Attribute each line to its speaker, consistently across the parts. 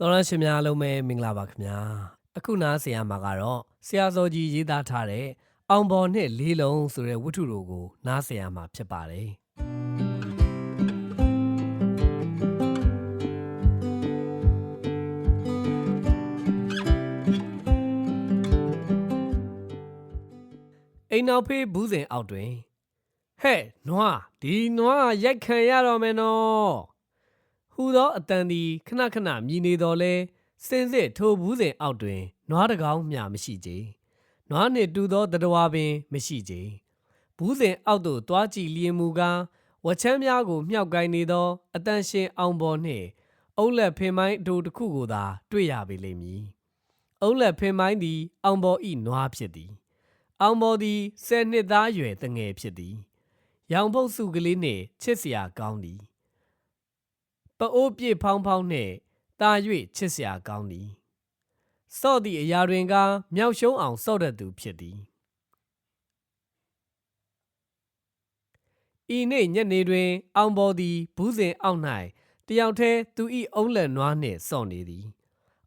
Speaker 1: တော်ရရှင်များအားလုံးပဲမင်္ဂလာပါခင်ဗျာအခုနားဆင်ရမှာကတော့ဆရာစောကြီးရေးသားထားတဲ့အောင်ပေါ်နှစ်လေးလုံးဆိုတဲ့ဝတ္ထုတော်ကိုနားဆင်ရမှာဖြစ်ပါတယ်အိမ်နောက်ဖေးဘူးစဉ်အောက်တွင်ဟဲ့နွားဒီနွားရိုက်ခံရတော့မယ်နော် ဟူသောအတန်သည်ခဏခဏမြည်နေတော်လဲစင်စစ်ထိုဘူးစဉ်အောက်တွင်နွားတကောင်မျှမရှိကြနွားနှင့်တူသောတတဝါပင်မရှိကြဘူးစဉ်အောက်သို့တွားကြည့်လျင်မူကားဝချမ်းများကိုမြှောက်ကိုင်းနေသောအတန်ရှင်အောင်ပေါ်နှင့်အုတ်လက်ဖင်မိုင်းအတူတစ်ခုကိုသာတွေ့ရပေလိမ့်မည်အုတ်လက်ဖင်မိုင်းသည် အောင်ပေါ်ဤနွားဖြစ်သည်အောင်ပေါ်သည်ဆယ်နှစ်သားရွယ်တငယ်ဖြစ်သည်ရောင်ပုတ်စုကလေးနှင့်ချစ်စရာကောင်းသည် ပအိုးပြည့်ဖောင်းဖောင်းနှင့်တာ၍ချစ်စရာကောင်းသည်စော့သည့်အရာတွင်ကမြောက်ရှုံးအောင်စော့တတ်သူဖြစ်သည်ဤနေ့ညနေတွင် အောင်ပေါ်သည်ဘူးစဉ်အောက်၌တယောက်တည်းသူ၏အုံးလက်နွားနှင့်စော့နေသည်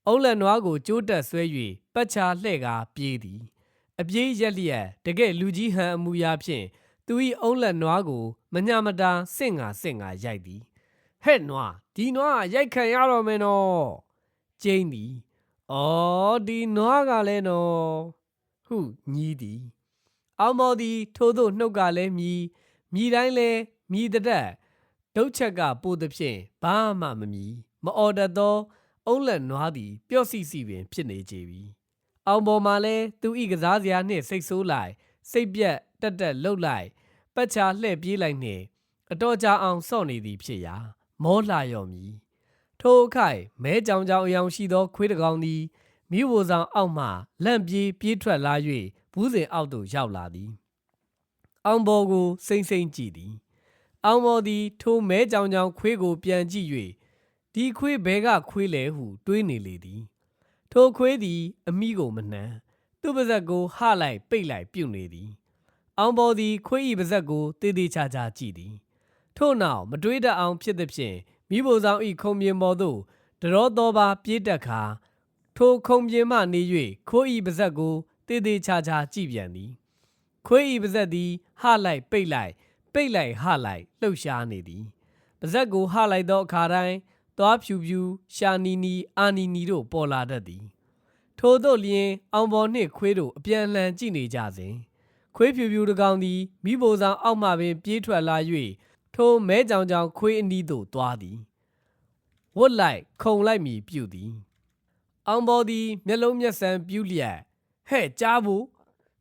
Speaker 1: အုံးလက်နွားကိုကြိုးတက်ဆွဲ၍ပတ်ချာလှဲ့ကားပြေးသည် အပြေးရက်လျက်တကယ်လူကြီးဟန်အမူအရာဖြင့်သူ၏အုံးလက်နွားကို မညမတာစင့်ငါစင့်ငါရိုက်သည် ဟဲ့နွားဒီနွားကရိုက်ခံရတော့မယ်နော်ကျင်းသည်အော်ဒီနွားကလည်းနော်ဟုညီးသည်အောင်မော်သည်ထို့သို့နှုတ်ကလည်းမြည်မြည်တိုင်းလည်းမြည်တဲ့တက်ဒုတ်ချက်ကပို့သည်ဖြင့်ဘာမှမမြည်မအော်တတ်သောအုံးလက်နွားသည်ပျော့စီစီပင်ဖြစ်နေကြပြီအောင်ပေါ်မှာလည်းသူဤကစားစရာနှင့်စိတ်ဆိုးလိုက်စိတ်ပြက်တက်တက်လှုပ်လိုက်ပတ်ချာလှဲ့ပြေးလိုက်နှင့်အတော်ကြာအောင်စော့နေသည်ဖြစ်ရာ မောလှရော်မည်ထိုအခိုက်မဲကြောင်ကြောင်အယောင်ရှိသောခွေးတကောင်သည်မိဘဆောင်အောက်မှလန့်ပြေးပြေးထွက်လာ၍ဘူးစဉ်အောက်သို့ရောက်လာသည်အောင်ဘော်ကိုစိမ့်စိမ့်ကြည့်သည် အောင်ဘော်သည် ထိုမဲကြောင်ကြောင်ခွေးကိုပြန်ကြည့်၍ဒီခွေးဘဲကခွေးလဲဟုတွေးနေလေသည် ထိုခွေးသည် အမိကိုမနှံသူ့ပါဇက်ကိုဟလိုက်ပိတ်လိုက်ပြုတ်နေသည် အောင်ဘော်သည်ခွေးဤပါဇက်ကိုတေးသေးချာချာကြည့်သည် ထို့နောက်မတွေးတတ်အောင်ဖြစ်သည်ဖြင့်မိဘဆောင်ဤခုံပြင်ပေါ်သို့တရောတော်ပါပြေးတက်ခါထိုခုံပြင်မှနေ၍ခိုးဤပါဇက်ကိုတေးသေးချာချာကြည့်ပြန်သည်ခွေးဤပါဇက်သည်ဟလိုက်ပိတ်လိုက်ပိတ်လိုက်ဟလိုက်လှုပ်ရှားနေသည်ပါဇက်ကိုဟလိုက်သောအခါတိုင်းသွားဖြူဖြူရှာနီနီအာနီနီတို့ပေါ်လာတတ်သည် ထို့သို့လျင် အောင်ပေါ်နှင့်ခွေးတို့အပြန်အလှန်ကြည့်နေကြစဉ်ခွေးဖြူဖြူတစ်ကောင်သည်မိဘဆောင်အောက်မှပင်ပြေးထွက်လာ၍ ထိုမဲကြောင်ကြောင်ခွေးအနီးသို့သွားသည်ဝတ်လိုက်ခုံလိုက်မည်ပြုသည်အောင်ပေါ်သည်မျက်လုံးမျက်စံပြူးလျက်ဟဲ့ကြားဖို့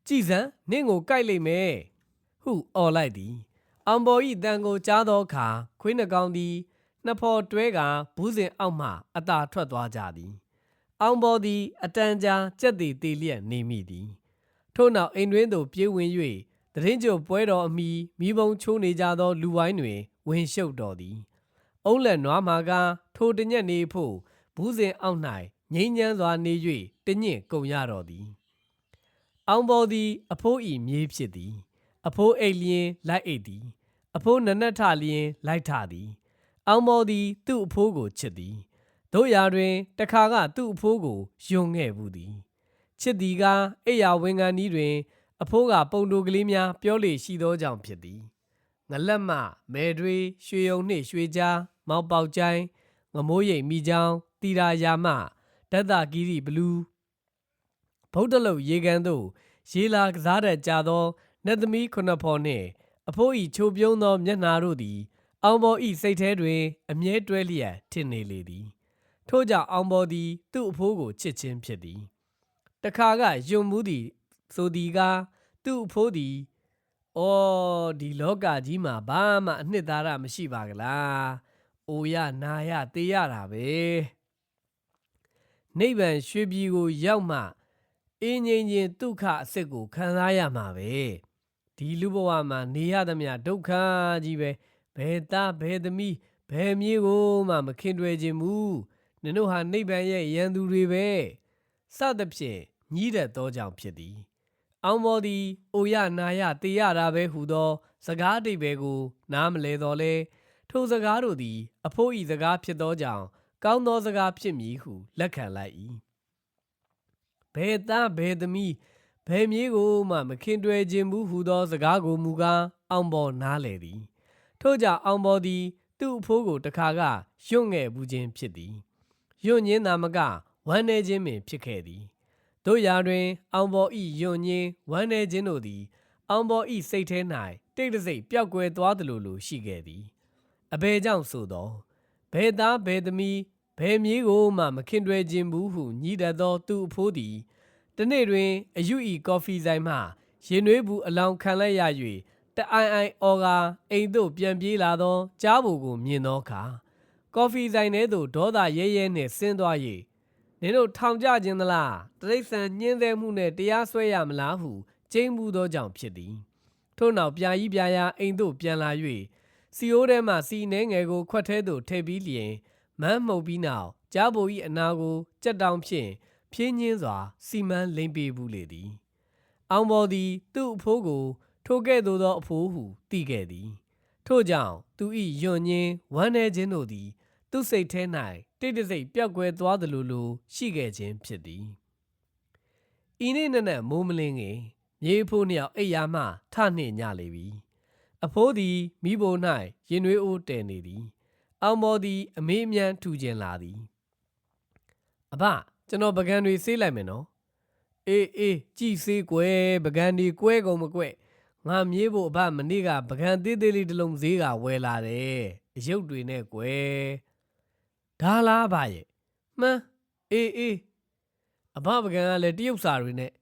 Speaker 1: ကြည်စံနင့်ကိုကြိုက်လိမ့်မယ်ဟုအော်လိုက်သည်အောင်ပေါ်ဤတန်ကိုကြားသောအခါခွေးနှကောင်သည်နှစ်ဖော်တွဲကဘူးစဉ်အောက်မှအသာထွက်သွားကြသည် အောင်ပေါ်သည် အတန်ကြာကြက်သေးသေးလျက်နေမိသည်ထို့နောက်အိမ်တွင်သို့ပြေးဝင်၍ တရင်ကျုပ်ပွဲတော်အမိမိဘုံချိုးနေကြသော လူဝိုင်းတွင် ဝင်ရှုပ်တော်သည်အုံးလက်နွားမာကထိုတညက်နေဖို့ဘူးစဉ်အောက်၌ငိမ့်ညမ်းစွာနေ၍တညင့်ကုန်ရတော်သည်အောင်ပေါ်သည်အဖိုးဤမြေးဖြစ်သည် အဖိုးအိတ်လျင်လိုက်အိတ်သည် အဖိုးနနက်ထလျင်လိုက်ထသည် အောင်ပေါ်သည် သူ့အဖိုးကိုချစ်သည်တို့ရာတွင်တခါကသူ့အဖိုးကိုယွံခဲ့ဘူးသည်ချစ်သည်ကအိယာဝင်ကန်ဤတွင် အဖိုးကပုံတိုကလေးများပြောလေရှိသောကြောင့်ဖြစ်သည်ငလက်မမဲတွေရွှေယုံနှင့်ရွှေကြားမောက်ပေါက်ကျိုင်းငမိုးရိပ်မိချောင်းတီရာယာမဒတ်တာကီရီဘလူးဗုဒ္ဓလုတ်ရေကန်သို့ရေလာကစားတတ်ကြသောနတ်သမီးခုနှစ်ဖော်နှင့်အဖိုးဤချိုပြုံးသောမျက်နာတို့သည် အောင်ပေါ်ဤစိတ်ထဲတွင်အမြဲတွဲလျက်ထင်နေလေသည်ထို့ကြောင့်အောင်ပေါ်သည် သူ့အဖိုးကိုချစ်ခြင်းဖြစ်သည်တခါကယွံမှုသည် ဆိုသည်ကားသူ့အဖိုးသည်အော်ဒီလောကကြီးမှာဘာမှအနှစ်သာရမရှိပါကလား။အိုရနာရတေးရတာပဲ။နိဗ္ဗာန်ရွှေပြည်ကိုရောက်မှအင်းငိမ့်ချင်းဒုက္ခအစစ်ကိုခံစားရမှာပဲ။ဒီလူဘဝမှာနေရသမျှဒုက္ခကြီးပဲ။ဘယ်သားဘယ်သမီးဘယ်မြေးကိုမှမခင်တွယ်ခြင်းမူ။နင်တို့ဟာနိဗ္ဗာန်ရဲ့ရန်သူတွေပဲ။စသဖြင့်ညီးတတ်သောကြောင့်ဖြစ်သည်။ အောင်ပေါ်သည်အိုရနာရတေရတာပဲဟုသော စကားအတိတ်ပဲကို နားမလဲတော့လဲထိုစကားတို့သည် အဖိုးဤစကားဖြစ်သောကြောင့်ကောင်းသောစကားဖြစ်မည်ဟုလက်ခံလိုက်၏ဘယ်သားဘယ်သမီးဘယ်မြေးကိုမှမခင်တွယ်ခြင်းဘူးဟူသောစကားကိုမူကားအောင်ပေါ်နားလေသည် ထို့ကြောင့်အောင်ပေါ်သည် သူ့အဖိုးကိုတခါကယွန့်ငဲ့ဘူးခြင်းဖြစ်သည်ယွန့်ညင်းသာမကဝမ်းနေခြင်းပင်ဖြစ်ခဲ့သည် တို့ရာတွင် အောင်ပေါ်ဤယွန့်ညင်းဝမ်းနေခြင်းတို့သည် အောင်ပေါ်ဤစိတ်ထဲ၌တိတ်တဆိတ်ပျောက်ကွယ်သွားသလိုလိုရှိခဲ့သည်အဘယ်ကြောင့်ဆိုသောဘယ်သားဘယ်သမီးဘယ်မြေးကိုမှမခင်တွယ်ခြင်းဘူးဟုညီးတတ်သောသူ့အဖိုးသည်တနေ့တွင်အယူဤကော်ဖီဆိုင်မှရင်နွေးဘူးအလောင်းခံလိုက်ရ၍တအိုင်အိုင်အော်ကအိမ်သို့ပြန်ပြေးလာသောကြားဘူကိုမြင်သောအခါကော်ဖီဆိုင်ထဲသို့ဒေါသရဲရဲနှင့်ဆင်းသွား၍ နင်တို့ထောင်ကြခြင်းသလားတရိษံညှင်းဆဲမှုနှင့်တရားစွဲရမလားဟုကျိမ့်မှုသောကြောင့်ဖြစ်သည်ထို့နောက်ပြာကြီးပြာရာအိမ်သို့ပြန်လာ၍စီအိုးထဲမှစီနှဲငယ်ကိုခွက်ထဲသို့ထည့်ပြီးလျင်မန်းမှုတ်ပြီးနောက်ကြားဘူ၏အနာကိုကြက်တောင်ဖြင့်ဖြင်းညင်းစွာ စီမန်းလိမ့်ပေးဘူးလေသည်အောင်ပေါ်သည်သူ့အဖိုးကို ထိုကဲ့သို့သောအဖိုးဟုသိခဲ့သည် ထို့ကြောင့်သူ၏ယွန်ညင်းဝမ်းနေခြင်းတို့သည် သူ့စိတ်ထဲ၌တိတ်တဆိတ်ပျောက်ကွယ်သွားသလိုလိုရှိခဲ့ခြင်းဖြစ်သည်ဤနေ့နက်နက်မိုးမလင်းငင်မြေအဖိုးနှစ်ယောက်အိပ်ယာမှထနှင့်ညလေပြီအဖိုးသည်မိဘ၌ရင်နွေးအိုးတည်နေသည်အောင်ပေါ်သည်အမေးအမြန်းထူခြင်းလာသည်အဘကျွန်တော်ပကံတွေဆေးလိုက်မယ်နော်အေးအေးကြည်စေးကွယ်ပကံဒီကွဲကုန်မကွဲ့ငါမြေးဖို့အဘမနေ့ကပကံသေးသေးလေးတစ်လုံးဈေးကဝယ်လာတယ်အယုတ်တွေနဲ့ကွယ် ဒါလားအဘရဲ့မှန်းအေးအေးအဘပကံကလည်းတရုတ်စာတွေနဲ့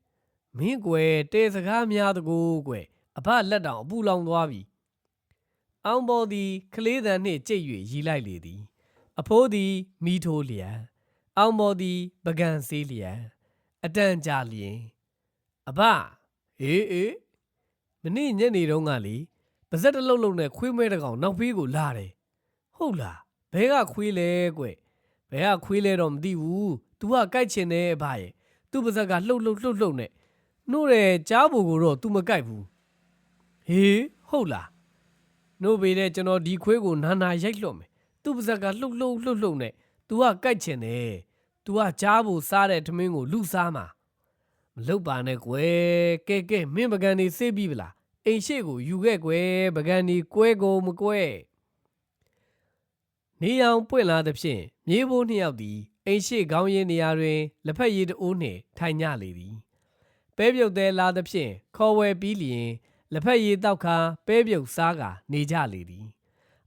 Speaker 1: မင်းကွယ်တဲစကားများတကူကွယ်အဘလက်တောင်အပူလောင်သွားပြီအောင်ပေါ်သည်ကလေးတန်နှင့်ကြိတ်၍ရီလိုက်လေသည် အဖိုးသည်မိထိုးလျံအောင်ပေါ်သည်ပကံဆေးလျံအတန်ကြာလျင်အဘအေးအေးမနေ့ညနေတုန်းကလေပါဇက်တစ်လုံးလုံးနဲ့ခွေးမဲတစ်ကောင်နောက်ဖေးကိုလာတယ်ဟုတ်လား ဘဲကခွေးလဲကွဘဲကခွေးလဲတော့မသိဘူး तू ကကြိုက်ချင်တယ်အဘရဲ့သူ့ပါဇက်ကလှုပ်လှုပ်လှုပ်လှုပ်နဲ့နှို့တယ်ကြားဖို့ကိုတော့ तू မကြိုက်ဘူးဟေးဟုတ်လားနှုတ်ပေတဲ့ကျွန်တော်ဒီခွေးကိုနာနာရိုက်လွတ်မယ်သူ့ပါဇက်ကလှုပ်လှုပ်လှုပ်လှုပ်နဲ့ तू ကကြိုက်ချင်တယ် तू ကကြားဖို့စားတဲ့ထမင်းကိုလူစားမှာ မလုတ်ပါနဲ့ကွယ်ကဲကဲမင်းပကံနေစေးပြီဗလားအိမ်ရှိကိုယူခဲ့ကွယ်ပကံဒီကွဲကုန်မကွဲ နေအောင်ပွင့်လာသဖြင့်မြေဘိုးနှစ်ယောက်သည်အိမ်ရှိခေါင်းရင်းနေရာတွင်လက်ဖက်ရည်တအိုးနှင့်ထိုင်ညလေသည်ပဲပြုတ်သေးလာသဖြင့်ခေါ်ဝယ်ပြီးလျင်လက်ဖက်ရည်တောက်ခါပဲပြုတ်စားကာနေကြလေသည်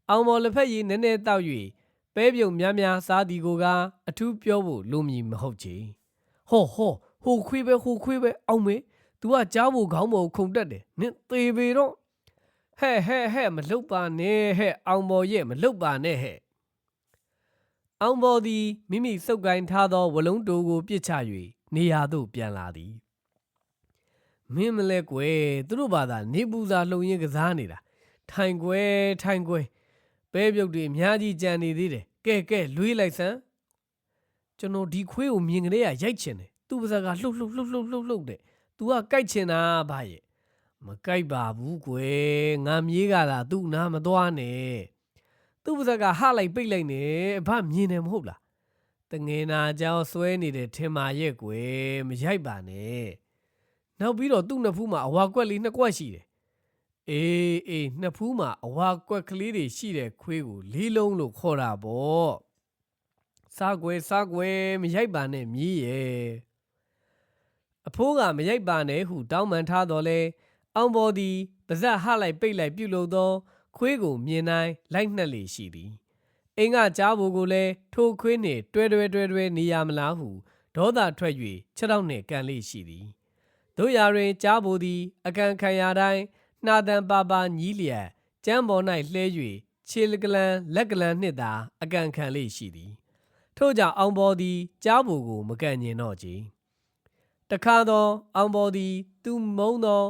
Speaker 1: အောင်မော်လက်ဖက်ရည်နည်းနည်းတောက်၍ပဲပြုတ်များများစားသည်ကိုကအထူးပြောဖို့လိုမည်မဟုတ်ချေဟောဟောဟိုခွေးပဲဟိုခွေးပဲအောင်မေ तू ကကြားဖို့ခေါင်းပေါ်ခုန်တက်တယ်နင်သေပေတော့ဟဲ့ဟဲ့ဟဲ့မလုတ်ပါနဲ့ဟဲ့အောင်ပေါ်ရဲ့မလုတ်ပါနဲ့ဟဲ့ အောင်ပေါ်သည်မိမိစုပ်ကိုင်းထားသောဝလုံးတိုကိုပြစ်ချ၍နေရာသို့ပြန်လာသည်မင်းမလဲကွယ်သူတို့ဘာသာနေပူစာလှုံရင်ကစားနေတာထိုင်ကွယ်ထိုင်ကွယ်ပဲပြုတ်တွေအများကြီးကြံနေသေးတယ်ကဲကဲလွေးလိုက်စမ်းကျွန်တော်ဒီခွေးကိုမြင်ကလေးကရိုက်ချင်တယ်သူ့ပါးစပ်ကလှုပ်လှုပ်လှုပ်လှုပ်လှုပ်လှုပ်တဲ့ तू ကကြိုက်ချင်တာဗါရဲ့မကြိုက်ပါဘူးကွယ်ငါမြေးကသာသူ့နာမသွားနဲ့ သူ့ပါးစပ်ကဟလိုက်ပိတ်လိုက်နေအဖမြင်တယ်မဟုတ်လားတငယ်နာကြောင်ဆွဲနေတဲ့ထင်မာရဲ့ကွယ်မရိုက်ပါနဲ့နောက်ပြီးတော့သူ့နှစ်ဖူးမှာအဝါကွက်လေးနှစ်ကွက်ရှိတယ်အေးအေးနှစ်ဖူးမှာအဝါကွက်ကလေးတွေရှိတဲ့ခွေးကိုလေးလုံးလို့ခေါ်တာပေါ့စားကွယ်စားကွယ်မရိုက်ပါနဲ့မြည်ရဲ့အဖိုးကမရိုက်ပါနဲ့ဟုတောင်းပန်ထားတော်လဲအောင်ပေါ်သည်ပါဇက်ဟလိုက်ပိတ်လိုက်ပြုတ်လို့သော ခွေးကိုမြင်တိုင်းလိုက်နှက်လေရှိသည်အင်းကကြားဖို့ကိုလည်းထိုခွေးနှင့်တွဲတွဲတွဲတွဲနေရမလားဟုဒေါသထွက်၍ခြေထောက်နှင့်ကန်လေရှိသည်တို့ရာတွင်ကြားဖို့သည် အကန်ခံရတိုင်းနှာတန်ပါပါညီးလျက်ကျမ်းပေါ်၌လှဲ၍ခြေလကလန်လက်ကလန်နှင့်သာအကန်ခံလေရှိသည်ထို့ကြောင့်အောင်ပေါ်သည်ကြားဖို့ကိုမကန်ညင်တော့ကြည်တခါသောအောင်ပေါ်သည် သူမုံသော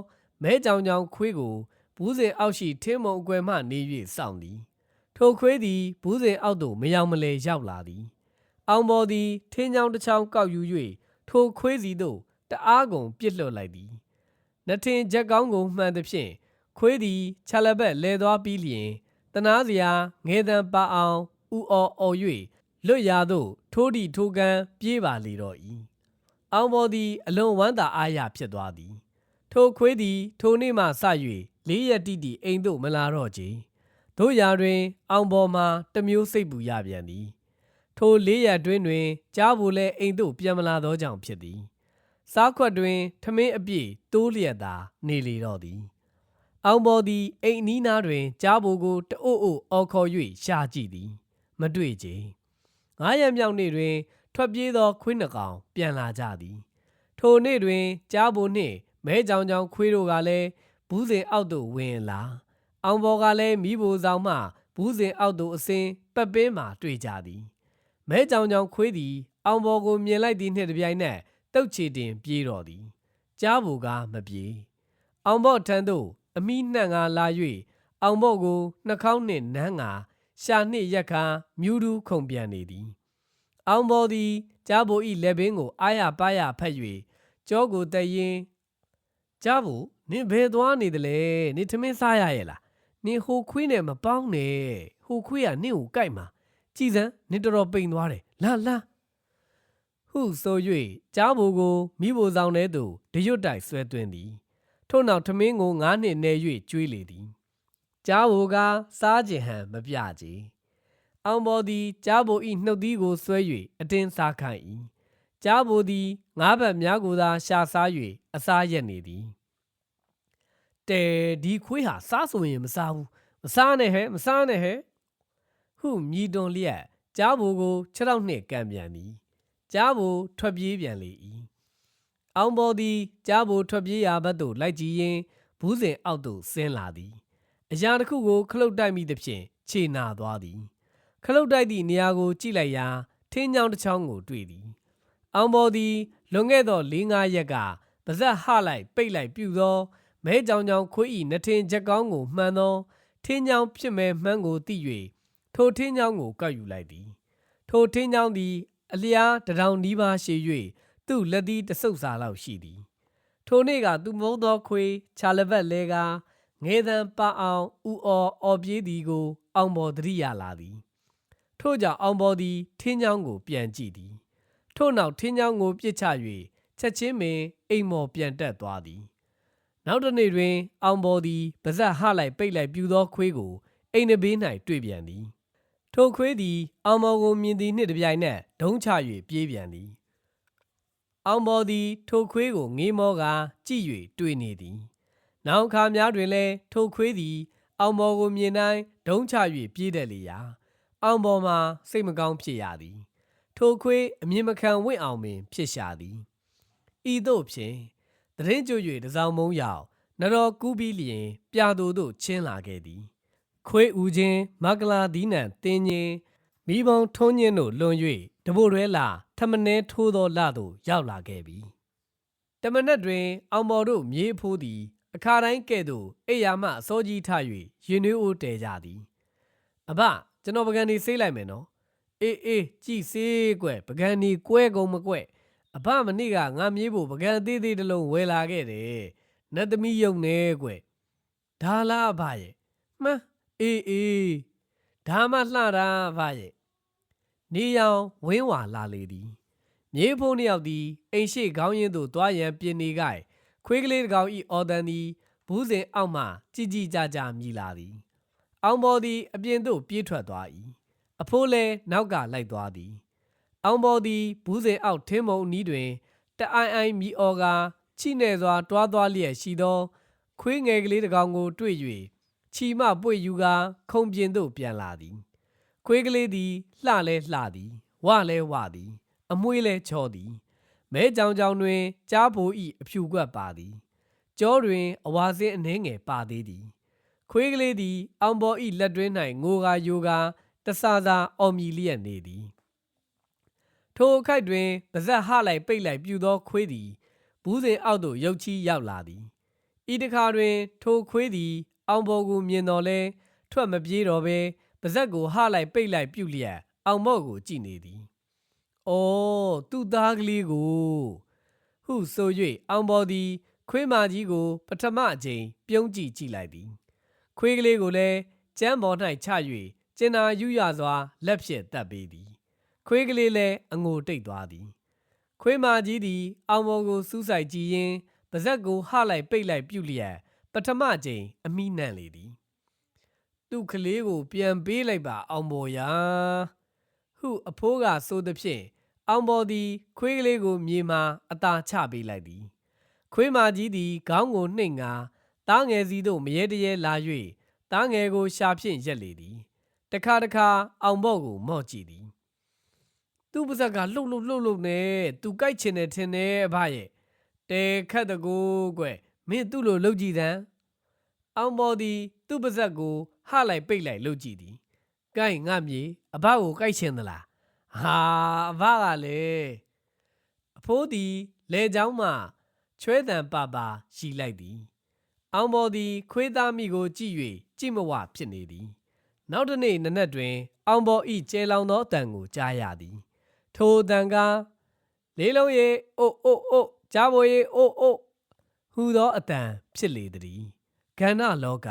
Speaker 1: မဲကြောင်ကြောင်ခွေးကို ဘူးစင်အောက်ရှိထင်းမုံအကွယ်မှနေ၍စောင့်သည်ထိုခွေးသည်ဘူးစင်အောက်သို့မယောင်မလဲရောက်လာသည်အောင်ပေါ်သည်ထင်းချောင်းတစ်ချောင်းကောက်ယူ၍ထိုခွေးစီသို့တအားကုန်ပြစ်လွှတ်လိုက်သည်နှထင်ချက်ကောင်းကိုမှန်သဖြင့်ခွေးသည်ခြာလဘက်လဲသွားပြီးလျင်တနာစရာငဲတံပါအောင်ဥအော်အော်၍လွတ်ရာသို့ထိုးတီထိုးကန်းပြေးပါလေတော့၏အောင်ပေါ်သည်အလွန်ဝမ်းသာအားရဖြစ်သွားသည်ထိုခွေးသည်ထိုနေ့မှစ၍ လေးရက်တိတိအိမ်သို့မလာတော့ချေတို့ရာတွင် အောင်ပေါ်မှတစ်မျိုးစိတ်ပူရပြန်သည်ထိုလေးရက်တွင်တွင် ကြားဖို့လဲအိမ်သို့ပြန်မလာသောကြောင့်ဖြစ်သည်စားခွက်တွင်ထမင်းအပြည့်တိုးလျက်သာနေလေတော့သည်အောင်ပေါ်သည်အိမ်အနီးနားတွင်ကြားဖို့ကိုတအို့အို့အော်ခေါ်၍ရှာကြည့်သည်မတွေ့ချေငားရက်မြောက်နေ့တွင် ထွက်ပြေးသောခွေးနှကောင်ပြန်လာကြသည်ထိုနေ့တွင်ကြားဖို့နှင့်မဲကြောင်ကြောင်ခွေးတို့ကလည်း ဘူးစင်အောက်သို့ဝင်လာအောင်ပေါ်ကလည်းမိဘဆောင်မှဘူးစင်အောက်သို့အစင်းပတ်ပင်းမှတွေ့ကြသည်မဲကြောင်ကြောင်ခွေးသည်အောင်ပေါ်ကိုမြင်လိုက်သည်နှင့်တပြိုင်နက်တုတ်ချေတင်ပြေးတော်သည်ကြားဘူကားမပြေးအောင်ဘော့ထန်းသို့အမိနှံ့ငါလာ၍အောင်ဘော့ကိုနှာခေါင်းနှင့်နမ်းငါရှာနှင့်ရက်ခါမြူးဒူးခုန်ပြန်နေသည် အောင်ဘော်သည်ကြားဘူဤလက်ဘင်းကိုအာရပါရဖက်၍ကြောကိုတရင်ကြားဘူ နင်ဘယ်သွားနေသလဲနင်ထမင်းစားရရဲ့လားနင်ဟိုခွေးနဲ့မပေါင်းနဲ့ဟိုခွေးကနင့်ကိုကြိုက်မှာကြည်စမ်းနင်တော်တော်ပိန်သွားတယ်လာလာဟုဆို၍ကြားဘူကိုမိဘဆောင်ထဲသို့တရွတ်တိုက်ဆွဲသွင်းသည်ထို့နောက်ထမင်းကိုငားနှင့်နေ၍ကျွေးလေသည်ကြားဘူကစားခြင်းဟန်မပြကြအောင်ဘော်သည်ကြားဘူဤနှုတ်သီးကိုဆွဲ၍အတင်းစားခိုင်း၏ကြားဘူသည်ငါးဘက်များကိုသာရှာစား၍အစားရက်နေသည် တဲဒီခွေးဟာစားဆိုရင်မစားဘူးမစားနဲ့ဟဲ့မစားနဲ့ဟဲ့ဟုမြည်တွန်လျက်ကြားဘူကိုခြေထောက်နှင့်ကန်ပြန်သည်ကြားဘူထွက်ပြေးပြန်လေ၏အောင်ပေါ်သည်ကြားဘူထွက်ပြေးရာဘက်သို့လိုက်ကြည့်ရင်ဘူးစင်အောက်သို့ဆင်းလာသည်အရာတစ်ခုကိုခလုတ်တိုက်မိသဖြင့်ခြေနာသွားသည်ခလုတ်တိုက်သည့်နေရာကိုကြည့်လိုက်ရာထင်းချောင်းတစ်ချောင်းကိုတွေ့သည်အောင်ပေါ်သည်လွန်ခဲ့သော၄၅ရက်ကပါဇက်ဟလိုက်ပိတ်လိုက်ပြုသော မဲကြောင်ကြောင်ခွေးဤနှထင်ချက်ကောင်းကိုမှန်သောထင်းချောင်းဖြစ်မဲ့မှန်းကိုသိ၍ထိုထင်းချောင်းကိုကောက်ယူလိုက်သည် ထိုထင်းချောင်းသည် အလျားတစ်ထောင်နီးပါးရှည်၍သူ့လက်သီးတစ်ဆုပ်စာလောက်ရှိသည် ထိုနေ့ကသူမုံသောခွေခြာလဘက်လဲကငဲသံပအောင်ဥအော်အော်ပြေးသည်ကို အောင်ပေါ်သတိရလာသည် ထို့ကြောင့်အောင်ပေါ်သည်ထင်းချောင်းကို ပြန်ကြည့်သည် ထို့နောက်ထင်းချောင်းကိုပြစ်ချ၍ချက်ချင်းပင်အိမ်မော်ပြန်တက်သွားသည် နောက်တစ်နေ့တွင် အောင်ပေါ်သည်ပါဇက်ဟလိုက်ပိတ်လိုက်ပြူသောခွေးကိုအိမ်နဘေး၌တွေ့ပြန်သည်ထိုခွေးသည် အောင်ပေါ်ကိုမြင်သည်နှင့်တပြိုင်နက်ဒုံးချ၍ပြေးပြန်သည် အောင်ပေါ်သည် ထိုခွေးကိုငေးမောကာကြည့်၍တွေ့နေသည် နောက်အခါများတွင်လည်းထိုခွေးသည် အောင်ပေါ်ကိုမြင်တိုင်းဒုံးချ၍ပြေးတတ်လေရာအောင်ပေါ်မှာစိတ်မကောင်းဖြစ်ရသည် ထိုခွေးအမြင်မခံဝင့်အောင်ပင်ဖြစ်ရှာသည်ဤသို့ဖြင့် သတရင်ကျွ၍တစောင်းမုံရောက်နတော်ကူးပြီးလျင်ပြာသူသို့ချင်းလာခဲ့သည် ခွေးဦးချင်းမကလာဒီနံတင်းချင်းမိဘုံထုံးညင်းတို့လွန်၍တဘို့ရဲလာထမင်းဲထိုးသောလသို့ရောက်လာခဲ့ပြီတမနက်တွင် အောင်မော်တို့မြေးအဖိုးသည် အခါတိုင်းကဲ့သို့အိယာမှအစောကြီးထ၍ရင်နှွေးအိုးတဲကြသည်အဘကျွန်တော်ပကံဒီဆေးလိုက်မယ်နော်အေးအေးကြည်စေးကွပကံဒီကွဲကုန်မကွဲ အဘမနေ့ကငါမြေးဖို့ပကံသေးသေးတစ်လုံးဝယ်လာခဲ့တယ်နတ်သမီးယုံနေကွဒါလားအဘရဲ့မှန်းအေးအေးဒါမှလှတာအဘရဲ့နေရောင်ဝင်းဝါလာလေသည်မြေးဖိုးနှစ်ယောက်သည်အိမ်ရှိခေါင်းရင်းသို့တွားရန်ပြင်နေကြခွေးကလေးတစ်ကောင်ဤအော်တန်သည်ဘူးစင်အောက်မှကြည်ကြည်ကြကြမြည်လာသည်အောင်ပေါ်သည်အပြင်သို့ပြေးထွက်သွား၏အဖိုးလည်းနောက်ကလိုက်သွားသည် အောင်ပေါ်သည်ဘူးစင်အောက်ထင်းမုံအနီးတွင်တအိုင်အိုင်မီအော်ကာချိနေစွာတွားသွားလျက်ရှိသော ခွေးငယ်ကလေးတစ်ကောင်ကိုတွေ့၍ချီမပွေယူကာခုံပြင်သို့ပြန်လာသည် ခွေးကလေးသည်လှလဲလှသည် ဝလဲဝသည် အမွှေးလဲချောသည်မဲကြောင်ကြောင်တွင် ကြားဖိုဤအဖြူကွက်ပါသည်ကြောတွင်အဝါစင်းအနှဲငယ်ပါသေးသည် ခွေးကလေးသည် အောင်ပေါ်ဤလက်တွင်း၌ငိုကာယိုကာတဆာဆာအော်မြည်လျက်နေသည် ထိုအခိုက်တွင်ပါဇက်ဟလိုက်ပိတ်လိုက်ပြူသောခွေးသည်ဘူးစင်အောက်သို့ရုတ်ချီရောက်လာသည်ဤတစ်ခါတွင် ထိုခွေးသည် အောင်ပေါ်ကိုမြင်တော်လဲထွက်မပြေးတော့ဘဲပါဇက်ကိုဟလိုက်ပိတ်လိုက်ပြုတ်လျက်အောင်မော့ကိုကြည့်နေသည်။အော်သူ့သားကလေးကိုဟုဆို၍အောင်ပေါ်သည် ခွေးမကြီးကို ပထမအကြိမ်ပြုံးကြည့်ကြည့်လိုက်သည်ခွေးကလေးကိုလည်းကျမ်းပေါ်၌ချ၍ကျင်နာယူရစွာလက်ဖြင့်တပ်ပေးသည် ခွေးကလေးလည်းအငိုတိတ်သွားသည်ခွေးမကြီးသည် အောင်ပေါ်ကိုစူးစိုက်ကြည့်ရင်းပါဇက်ကိုဟလိုက်ပိတ်လိုက်ပြုတ်လျက်ပထမကြိမ်အမိနှံ့လေသည်သူ့ကလေးကို ပြန်ပေးလိုက်ပါအောင်ပေါ်ရာဟုအဖိုးကဆိုသည်ဖြင့်အောင်ပေါ်သည် ခွေးကလေးကိုမြေမှအသာချပေးလိုက်သည် ခွေးမကြီးသည်ခေါင်းကိုနှိမ့်ကာသားငယ်စီသို့မရဲတရဲလာ၍သားငယ်ကိုရှာဖြင့်ရက်လေသည်တခါတခါအောင်ပေါ်ကိုမော့ကြည့်သည် သူ့ပါဇက်ကလှုပ်လှုပ်လှုပ်လှုပ်နဲ့သူကြိုက်ချင်တယ်ထင်တယ်အဖရဲ့တဲခတ်တကိုးကွယ်မင်းသူ့လိုလှုပ်ကြည့်သမ်းအောင်ပေါ်သည်သူ့ပါဇက်ကိုဟလိုက်ပိတ်လိုက်လှုပ်ကြည့်သည်ကိုင်ငါမြေအဘကိုကြိုက်ချင်သလားဟာအဘကလည်းအဖိုးသည်လေချောင်းမှချွဲတံပါပါရှိလိုက်သည် အောင်ပေါ်သည် ခွေးသားမိကိုကြည့်၍ကြည့်မဝဖြစ်နေသည် နောက်တစ်နေ့နနက်တွင် အောင်ပေါ်ဤကျဲလောင်သောအတန်ကိုကြားရသည် ထိုအတန်ကလေးလုံးရေအိုအိုအိုကြားပေါ်ရေအိုအိုဟူသောအတန်ဖြစ်လေသည်ကဏ္ဍလောက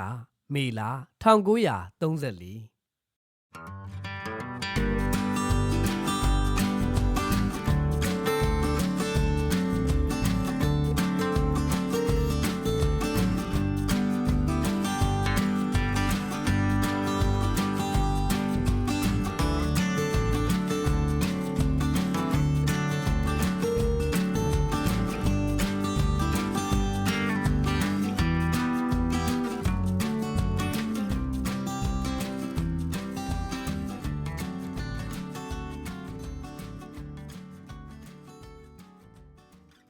Speaker 1: မေလာ1934